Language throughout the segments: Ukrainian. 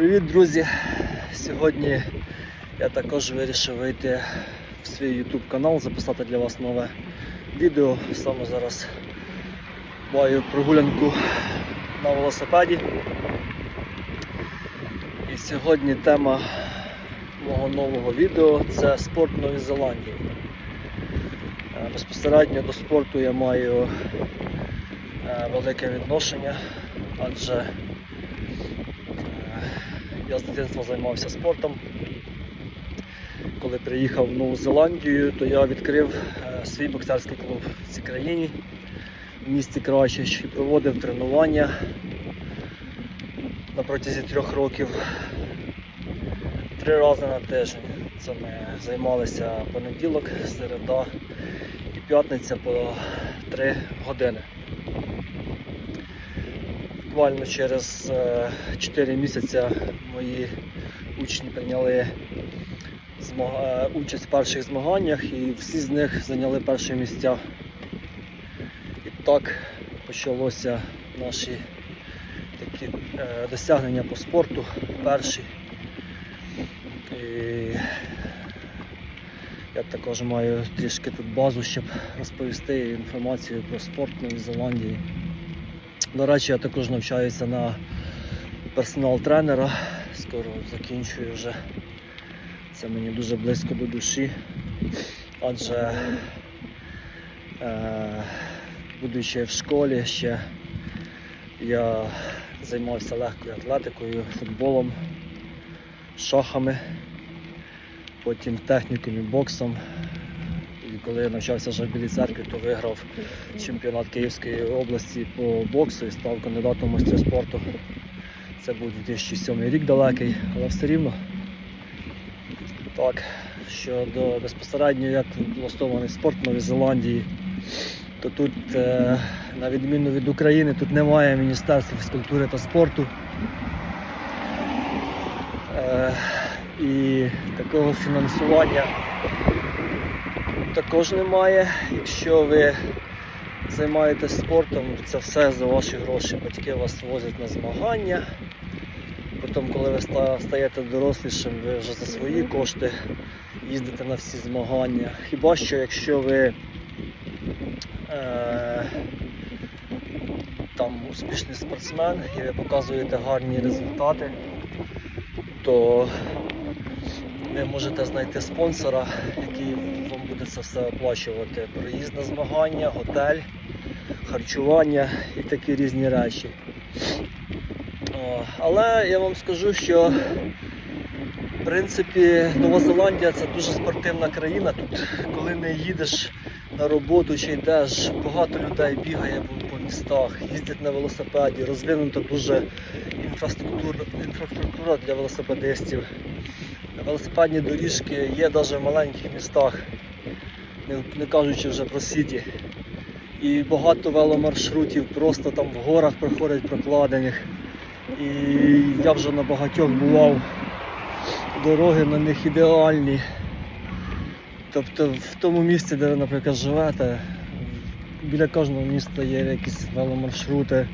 Привіт, друзі! Сьогодні я також вирішив вийти в свій YouTube канал, записати для вас нове відео. Саме зараз маю прогулянку на велосипеді. І сьогодні тема мого нового відео це спорт в Новій Зеландії. Е, Безпосередньо до спорту я маю е, велике відношення, адже я з дитинства займався спортом. Коли приїхав в Нову Зеландію, то я відкрив е, свій боксерський клуб в цій країні в місті Кращич і проводив тренування на протязі трьох років три рази на тиждень. Це ми займалися понеділок, середа і п'ятниця по три години. Буквально через 4 місяці мої учні прийняли е, участь в перших змаганнях і всі з них зайняли перші місця. І так почалося наші такі е, досягнення по спорту перші. І я також маю трішки тут базу, щоб розповісти інформацію про спорт Новій Зеландії. До речі, я також навчаюся на персонал тренера. Скоро закінчую вже. Це мені дуже близько до душі. Адже е, будучи в школі ще я займався легкою атлетикою, футболом, шахами, потім технікою, боксом. Коли я навчався вже в Білій церкві, то виграв чемпіонат Київської області по боксу і став кандидатом в майстри спорту. Це був 2007 рік далекий, але все рівно. Так, щодо безпосередньо як влаштований спорт в Новій Зеландії, то тут, е, на відміну від України, тут немає Міністерства фізкультури та спорту. Е, і такого фінансування також немає. Якщо ви займаєтесь спортом, це все за ваші гроші. Батьки вас возять на змагання. Потім, коли ви стаєте дорослішим, ви вже за свої кошти їздите на всі змагання. Хіба що якщо ви е, там успішний спортсмен і ви показуєте гарні результати, то ви можете знайти спонсора, який це все оплачувати. Проїзд на змагання, готель, харчування і такі різні речі. Але я вам скажу, що в принципі Нова Зеландія це дуже спортивна країна. Тут коли не їдеш на роботу чи йдеш, багато людей бігає по містах, їздять на велосипеді, розвинута дуже інфраструктура, інфраструктура для велосипедистів. Велосипедні доріжки є навіть в маленьких містах, не, кажучи вже про сіті. І багато веломаршрутів просто там в горах проходять прокладених. І я вже на багатьох бував, дороги на них ідеальні. Тобто в тому місці, де ви, наприклад, живете, біля кожного міста є якісь веломаршрути.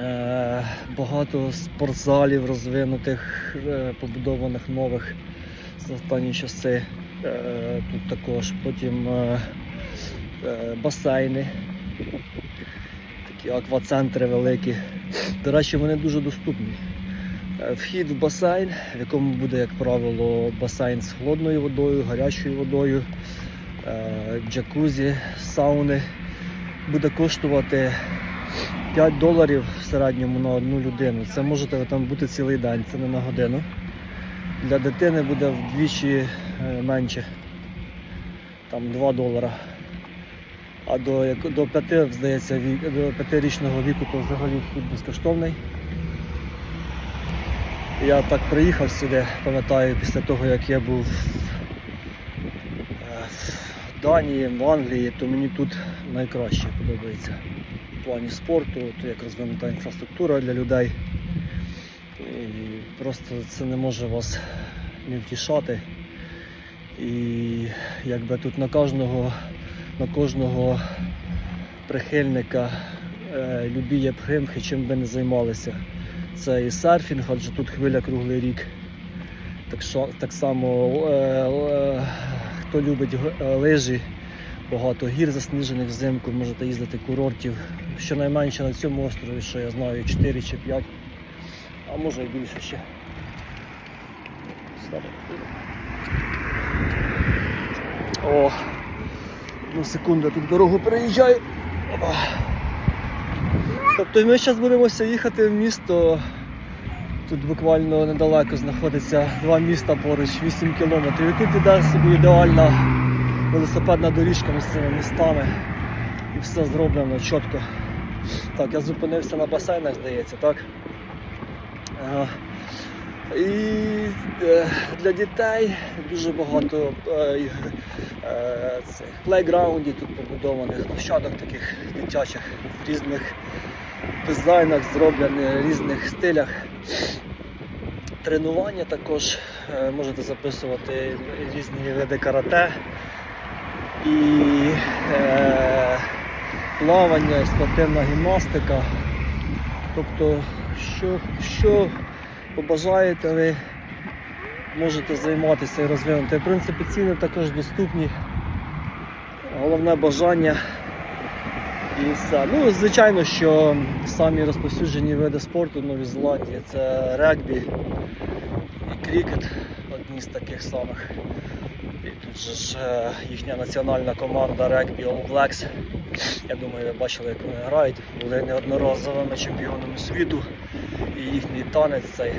Е, багато спортзалів розвинутих, е, побудованих нових за останні часи. Е, тут також потім е, е, басейни, такі аквацентри великі. До речі, вони дуже доступні. Вхід в басейн, в якому буде, як правило, басейн з холодною водою, гарячою водою, джакузі, сауни, буде коштувати 5 доларів в середньому на одну людину. Це можете там бути цілий день, це не на годину. Для дитини буде вдвічі менше, там 2 долара. А до, до 5, здається, до 5-річного віку то взагалі вхід безкоштовний. Я так приїхав сюди, пам'ятаю, після того як я був е, в Данії, в Англії, то мені тут найкраще подобається в плані спорту, то як розвинута інфраструктура для людей. І просто це не може вас не втішати. І якби тут на кожного, на кожного прихильника е, любі примхи, чим би не займалися. це і серфінг, адже тут хвиля круглий рік. Так, що, так само, е, е, хто любить е, лижі, багато гір засніжених взимку, можете їздити курортів. Щонайменше на цьому острові, що я знаю, 4 чи 5, а може і більше ще. Слава. О, ну секунду, тут дорогу переїжджаю. Опа. Тобто ми зараз будемося їхати в місто. Тут буквально недалеко знаходиться два міста поруч, 8 кілометрів. І тут іде собі ідеальна велосипедна доріжка між цими містами. І все зроблено чітко. Так, я зупинився на басейнах, здається, так? І е, для дітей дуже багато е, е, цих плейграундів тут побудованих, площадок таких дитячих в різних дизайнах, зроблені в різних стилях. Тренування також можете записувати різні види карате і е, плавання, спортивна гімнастика. Тобто, що, що побажаєте, ви можете займатися і розвинути. В принципі, ціни також доступні. Головне бажання і все. Ну, звичайно, що самі розповсюджені види спорту в Новій Зеландії це регбі і крікет, одні з таких самих. Тут же ж е, їхня національна команда регбі All Blacks. Я думаю, ви бачили, як вони грають. Були неодноразовими чемпіонами світу. І їхній танець цей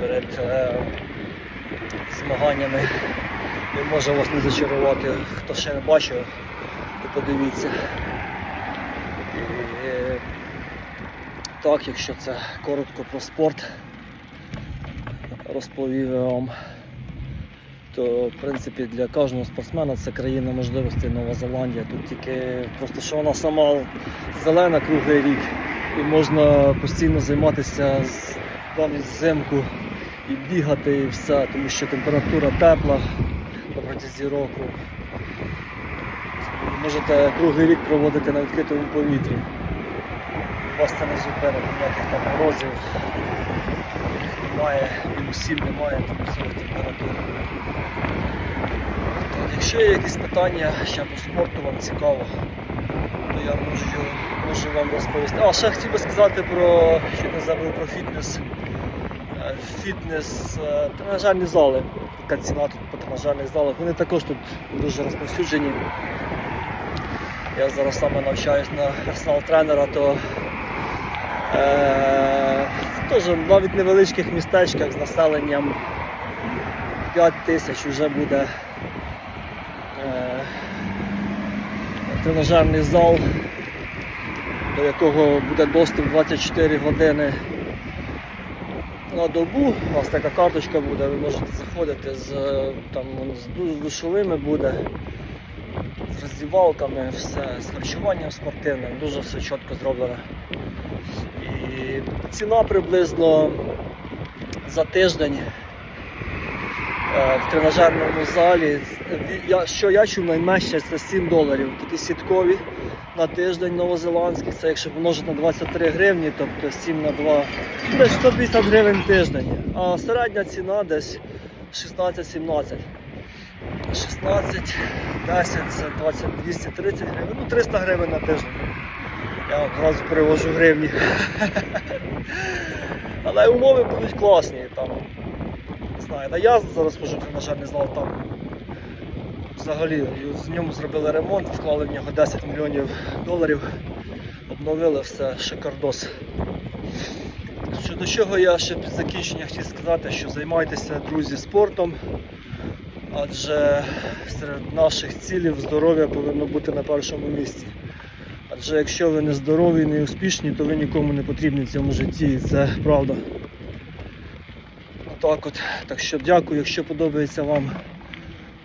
перед е, змаганнями не може вас не зачарувати. Хто ще не бачив, то подивіться. І, е, так, якщо це коротко про спорт, розповів я вам, то в принципі для кожного спортсмена це країна можливостей Нова Зеландія. Тут тільки просто що вона сама зелена круглий рік і можна постійно займатися навіть взимку і бігати, і все, тому що температура тепла протязі року. Можете круглий рік проводити на відкритому повітрі. Вас це не зупинить, ніяких там морозів. Немає, мінусів немає мінусових температур. Так, якщо є якісь питання ще по спорту вам цікаво, то я можу, можу вам розповісти. А ще хотів би сказати про, що не забув про фітнес. Е, Фітнес, е, тренажерні зали. Така ціна тут по тренажерних залах. Вони також тут дуже розповсюджені. Я зараз саме навчаюсь на персонал тренера, то е, теж навіть в невеличких містечках з населенням 5 тисяч вже буде е, тренажерний зал, до якого буде доступ 24 години на добу. У вас така карточка буде, ви можете заходити з, е, там, з душовими буде з роздівалками, все, з харчуванням спортивним, дуже все чітко зроблено. І ціна приблизно за тиждень в тренажерному залі. Я, що я чув найменше, це 7 доларів. Такі сіткові на тиждень новозеландські. Це якщо помножити на 23 гривні, тобто 7 на 2, десь 150 гривень тиждень. А середня ціна десь 16-17. 16, 10, це 20, 230 гривень, ну 300 гривень на тиждень. Я одразу перевожу гривні. Але умови будуть класні. Там, не знаю, на я зараз хожу в тренажерний зал, там взагалі в ньому зробили ремонт, вклали в нього 10 мільйонів доларів, обновили все, шикардос. Щодо чого я ще під закінчення хотів сказати, що займайтеся, друзі, спортом. Адже серед наших цілів здоров'я повинно бути на першому місці. Адже якщо ви не здорові, не успішні, то ви нікому не потрібні в цьому житті, і це правда. Отак от. Так що дякую, якщо подобається вам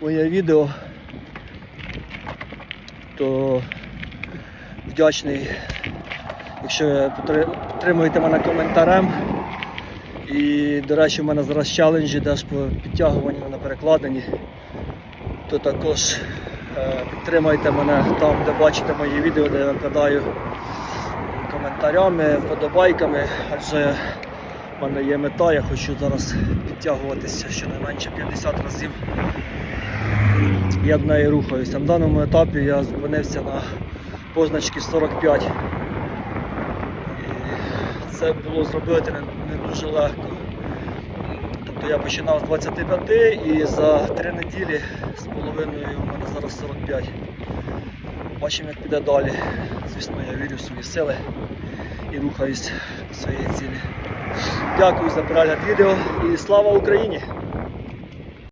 моє відео, то вдячний, якщо підтримуєте мене коментарем. І, до речі, в мене зараз челенджі теж по підтягуванню на перекладині. То також е, підтримайте мене там, де бачите мої відео, де я викладаю коментарями, вподобайками, адже в мене є мета, я хочу зараз підтягуватися щонайменше 50 разів. Я до неї рухаюся. На даному етапі я зупинився на позначці 45. І це було зробити не дуже легко. Тобто я починав з 25 і за 3 неділі з половиною у мене зараз 45. Бачимо, як піде далі. Звісно, я вірю в свої сили і рухаюсь до своєї цілі. Дякую за перегляд відео і слава Україні!